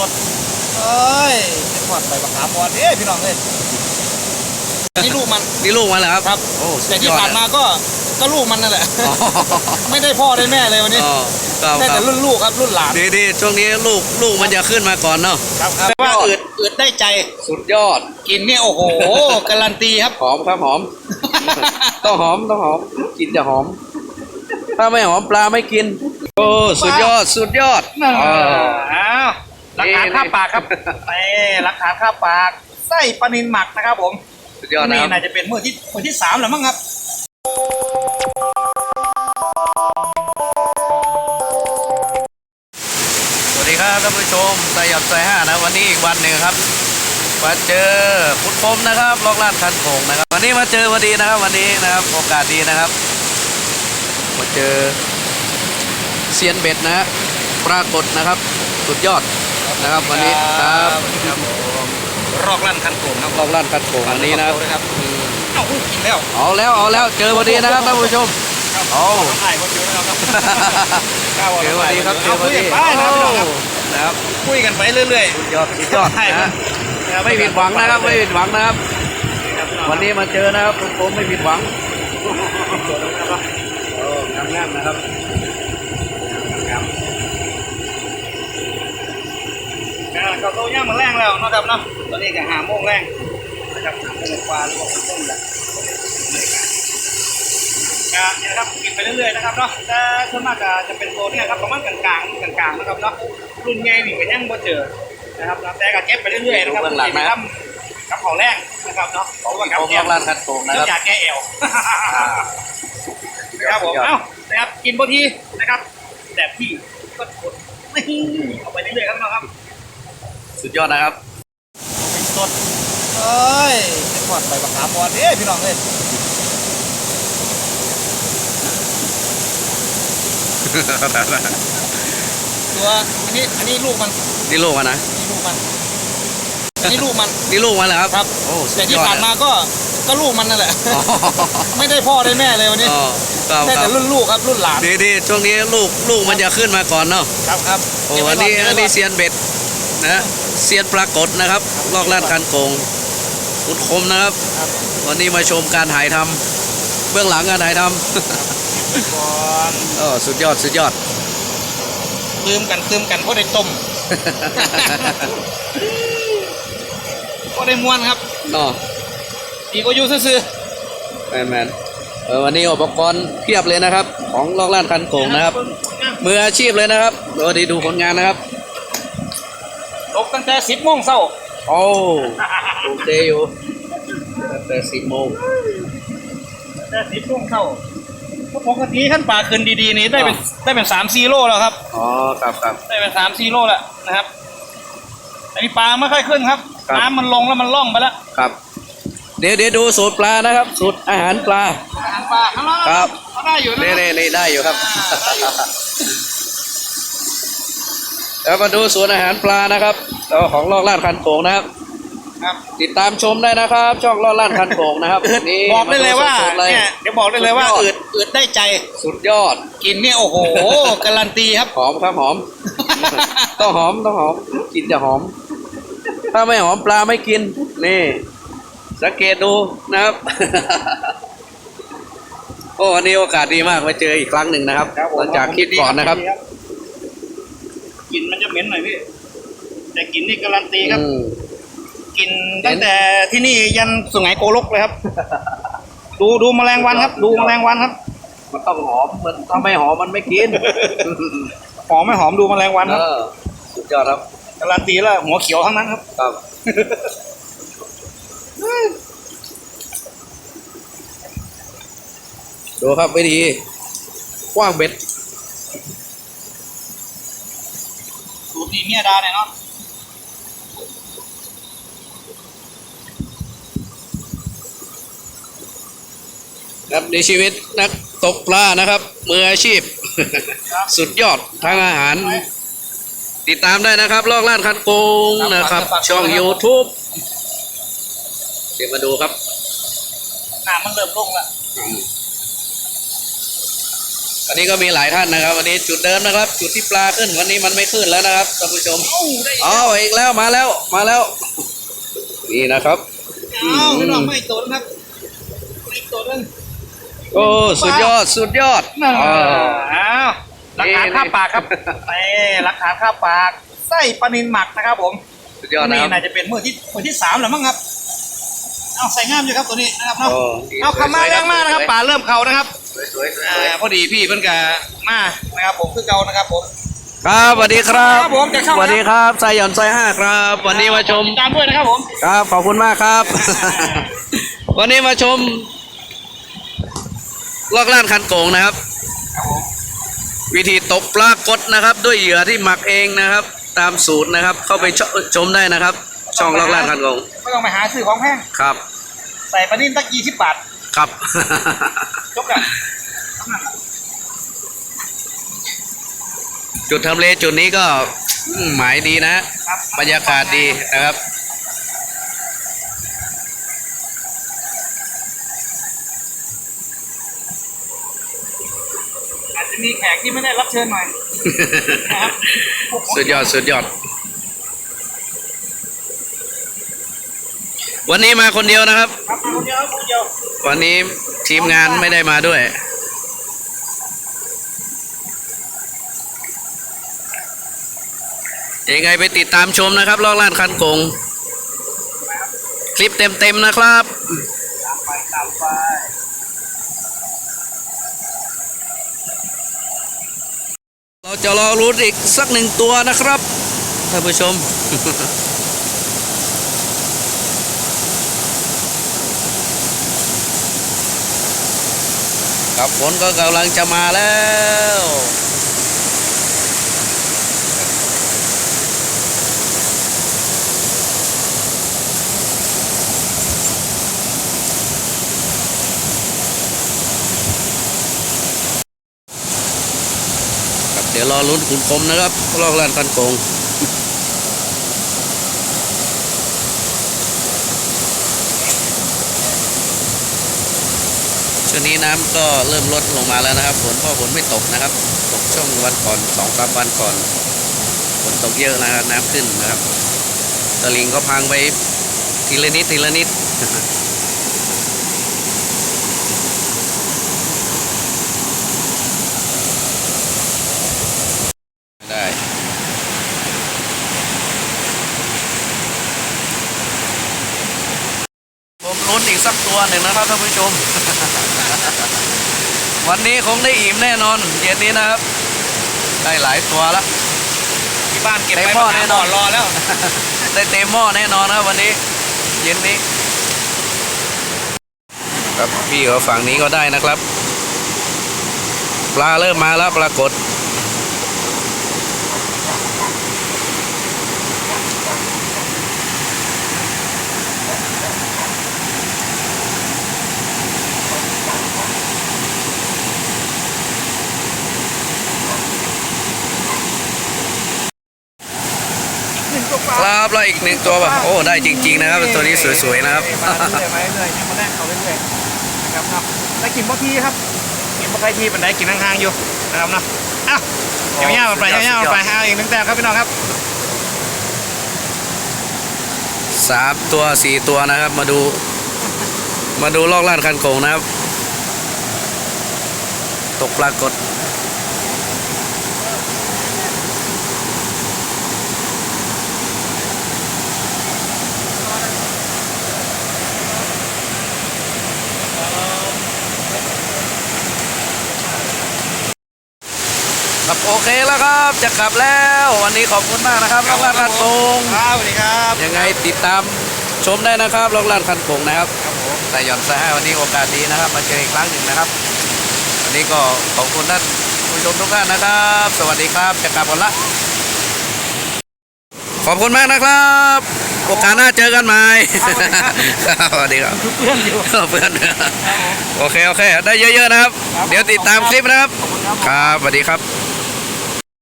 สดเอ้ยเป็นหอดใบบักขามบอลเอ้ยพี่น้องเอ้ยนี่ลูกมันนี่ลูกมันเหรอครับครับโอ้สุแต่ดที่ยอดผ่านมาก็ก็ลูกมันนั่นแหละ อ๋อไม่ได้พ่อได้แม่เลยวันนี้อ๋อครับได้ครัแต่บรุ่นลูกครับรุ่นหลานดีดีช่วงนี้ลูกลูกมันจะขึ้นมาก่อนเนาะ ครับครับว่าอืดอืดได้ใจสุดยอดกินเนี่ยโอ้โหการันตีครับ หอมครับหอม ต้องหอมต้องหอมกินจะหอม ถ้าไม่หอมปลาไม่กิน โอ้สุดยอดสุดยอดอ้าอ๋อว หลักฐานข้าปากครับนี่หลักฐานข้าปากไส้ปลานินหมักนะครับ ผมสุดยอดนะนี่ครับน่าจะเป็นมือที่มือที่สามแล้วมั้งครับสวัสดีครับท่านผู้ชมสายหยับสายห้านะวันนี้อีกวันหนึ่งครับมาเจอคุณปมนะครับลอกลาดคันโขงนะครับ วันนี้มาเจอพอดีนะครับ วันนี้นะครับโอกาสดีนะครับมาเจอเซียนเบ็ดนะฮะปรากฏนะครับ สุดยอด นะครับวันนี้ครับครับผมรอกลั่นคันโกงครับลอกลาดคันโขงวันนี้นะครับครับเอ้ากินแล้วเอาแล้วเอาแล้วเจอพอดีนะครับท่านผู้ชมครับเอาถ่ายคนเดียวนะครับเจอพอดีครับเจอพอดีไปนะครับพี่น้องครับนะครับคุยกันไปเรื่อยสุดยอดสุดยอดใช่ครันะบไม่ผิดหวังนะครับไม่ผิดหวังนะครับครับพี่น้องวันนี้มาเจอนะครับคุณผมไม่ผิดหวังโอ้งามงามๆนะครับงาม ครับก็เขาย่างมาแรงแล้วเนาะครับเนาะตอนนี้ก็หาโมงแรงนะครับหาโมงกว่าหรือว่าต้นแหละก็เนี่ยนะครับกินไปเรื่อยๆนะครับเนาะแต่ส่วนมากก็จะเป็นโซนเนี่ยครับประมาณกลางๆกลางๆนะครับเนาะรุ่นใหญ่นี่ก็ยังบ่เจอนะครับแล้วแต่ก็เก็บไปเรื่อยๆนะครับทำกับของแรงนะครับเนาะเพราะว่ากับผมเนี่ลยอกลานคัดโกงนะเนื่คองรับจากแก้เอวอ่าครับผมเอ้านะครับกินบางทีนะครับแต่พี่ก็กดนี่เอาไปเรื่อยๆครับน้องครับ สุดยอดนะครับเป็นสดเอ้ยเป็นหอดใบบักขามบอลเอ้ยพี่น้องเอ้ยตัวอันนี้อันนี้ลูกมันนี่ลูกมันนะนี่ลูกมันอันนี้ลูกมันนี่ลูกมันเหรอครับครับโอ้สุแต่ดที่ยอดผ่านมาก็ก็ลูกมันนั่นแหละ อ๋อไม่ได้พ่อได้แม่เลยวันนี้อ๋อครับได้ครัแต่บรุ่นลูกครับรุ่นหลานดีดีช่วงนี้ลูกลูกมันจะขึ้นมาก่อนเนาะครับครับโอ้วันนี้อันนี้เซียนเบ็ดนะ เซียนปรากฏนะครับลอกลานคันโกงคุณคมนะครับครับ วันนี้มาชมการถ่ายทำเบื้องหลังการถ่ายทก่อนำโอ้สุดยอดสุดยอดตืมกันตืมกันเพราะได้ต้มก็ได้ม้วนครับเนาะปีก็อยู่ซื่อแมนแมนเออวันนี้อุปกรณ์เพียบเลยนะครับ ของลอกลานคันๆโกงนะครับ มืออาชีพเลยนะครับดูดีดูผลงานนะครับต กตั้งแต่สิบโมงเช้าโอ้โอเคอยู่ตั้งแต่สิบโมงตั้งแต่สิบโมงเช้าเพราะปกติขั้นป่าขึ้นดีๆนี่ได้เป็นอ๋อได้เป็นสามสี่โลแล้วครับอ๋อครับครับได้เป็นสามสี่โลแล้วนะครับอันนี้ปลาไม่ค่อยขึ้นครับครับน้ำมันลงแล้วมันล่องไปแล้วครับ เดี๋ยวเดี๋ยวดูสูตรปลานะครับ สูตรอาหารปลาอาหารปลาข้างล่างครับก็ได้อยู่นะนี่ครับนี่นี่ได้อยู่ครับได้อยู่ แล้วมาดูสูตรอาหารปลานะครับแล้วของลอกลาดคันโขงนะครับครับติดตามชมได้นะครับ ช่องลอกลาดคันโขงนะครับนี่บอกได้เลยว่าสดๆเลยเนี่ยเดี๋ยวบอกได้เลยว่าสุดยอดอืดอืดได้ใจสุดยอดกินเนี่ยโอ้โหการันตีครับหอมครับหอมต้องหอมต้องหอมกินจะหอม ถ้าไม่หอมปลาไม่กินนี่ สังเกตดูนะครับโอ้วันนี้โอกาสดีมากมาเจออีกครั้งหนึ่งนะครับหลังจากคลิปก่อนนะครับ กลินมันจะเหม็นหน่อยพี่แต่กลินนี่การันตีครับ อืม กินตั้งแต่ที่นี่ยันสุไหงโกลกเลยครับ ดูดูแมลงวันครับ ดูแมลงวันครับ มันต้องหอมมันถ้าไม่หอมมันไม่กินหอมไม่หอมดูแมลงวันครับเออสุดยอดครับการันตีแล้วหัวเขียวทั้งนั้นครับครับดูครับวิธีกว้างเบ็ด สูตร นี้เมียดาเนี่ยเนาะครับในชีวิตนักตกปลานะครับมืออาชีพ สุดยอดทางอาหาร ติดตามได้นะครับ ลอกลาดคันโกงนะครับ ช่อง YouTube เดี๋ยวมาดูครับน้ำมันเริ่มลงแล้ว วันนี้ก็มีหลายท่านนะครับ วันนี้จุดเดิมนะครับ จุดที่ปลาขึ้นวันนี้มันไม่ขึ้นแล้วนะครับท่านผู้ชมเอ้าได้อ๋ออีกแล้วมาแล้วมาแล้ว นี่นะครับเอ้าพี่น้องไม่โตนะครับไม่โตนึงโอ้สุดยอดสุดยอดนั่นอ๋ออ้าวหลักฐานข้าปากครับนี่หลักฐานข้าปากไส้ปลานินหมักนะครับ ผมสุดยอดนะนี่ครับน่าจะเป็นมือที่มือที่สามแล้วมั้งครับเอาใส่ง่ามอยู่ครับตัวนี้นะครับเนาะโอ้เอาคำมาแรงมากนะครับป่าเริ่มเขานะครับ สวยๆอ่าพอดีพี่เพิ่นกะมานะครับผมคือเก่านะครับผม ครับสวัสดีครับครับผมจากช่อง สวัสดีครับสายหย่อนสายห้าครับ วันนี้มาชม ติดตามด้วยนะครับผม ครับขอบคุณมากครับ วันนี้มาชมลอกล่านคันโกงนะครับครับผมวิธีตกปลากดนะครับ ด้วยเหยื่อที่หมักเองนะครับ ตามสูตรนะครับ เข้าไปชชมได้นะครับ ช่องลอกล่านคันโกงไม่ต้องไปหาซื้อของแพงครับใส่ปลานิ่มตักยี่สิบบาท ครับจบกันจุดทำเลจุดนี้ก็อืมหมายดีนะครับบรรยากาศดีนะครับอาจจะมีแขกที่ไม่ได้รับเชิญหน่อยนะครับสุดยอดสุดยอด วันนี้มาคนเดียวนะครับ ครับมาคนเดียวครับคนเดียววันนี้ทีมงานไม่ได้มาด้วย ยังไงไปติดตามชมนะครับลอกล่านคันโกง คลิปเต็มๆนะครับตามไปตามไปเราจะรอรุ้นอีกสักหนึ่งตัวนะครับท่านผู้ชม ครับฝนก็กำลังจะมาแล้วเดี๋ยวรอลุ้นขุนคมนะครับลอกลานคันโกง ช่วงนี้น้ำก็เริ่มลดลงมาแล้วนะครับฝนเพราะฝนไม่ตกนะครับ ตกช่วงวันก่อนสองสามวันก่อนฝนตกเยอะนะครับน้ำขึ้นนะครับตะลิงก็พังไปทีละนิดทีละนิดได้ผมลุ้นอีกสักตัวหนึ่งนะครับท่านผู้ชม วันนี้คงได้อิ่มแน่นอน เย็นนี้นะครับ ได้หลายตัวละที่บ้านเก็บเต็มไปหม้อประมาณแน่นอนรอแล้ว ได้เต็มหม้อแน่นอนนะครับวันนี้ เย็นนี้ ครับพี่ก็ฝั่งนี้ก็ได้นะครับ ปลาเริ่มมาแล้วปรากฏ หนึ่งตัวปลาครับแล้วอีกหนึ่งตัวแบบโอ้ได้จริง ๆ นะครับ ตัวนี้สวยๆนะครับมาเรื่อยๆมาเรื่อยๆยังมาแรกเขาเรื่อยๆนะครับเนาะได้กินบ่ทีครับกินบ่ใครทีเป็นได้กินห่างๆอยู่นะครับเนาะอ้าวเงี้ยวๆไปสุดยอดเงี้ยวสุดยอดๆไปเอาอีกหนึ่งแต้มครับพี่น้องครับสามตัวสี่ตัวนะครับ มาดู มาดูลอกล่านคันโกงนะครับ ตกปรากฏ ครับโอเคแล้วครับจะกลับแล้ว วันนี้ขอบคุณมากนะครับลอกล่านคันโกงครับสวัสดีครับยังไงติดตามชมได้นะครับลอกล่านคันโกงนะครับแต่หย่อนสายให้วันนี้โอกาสดีนะครับ มาเจออีกครั้งหนึ่งนะครับ วันนี้ก็ขอบคุณท่านผู้ชมทุกท่านนะครับ สวัสดีครับจะกลับก่อนละขอบคุณมากนะครับโอกาสหน้าเจอกันใหม่ครับสวัสดีครับเพื่อนอยู่เพื่อนโอเคโอเค ได้เยอะๆนะครับ เดี๋ยวติดตามคลิปนะครับขอบคุณครับครับสวัสดีครับ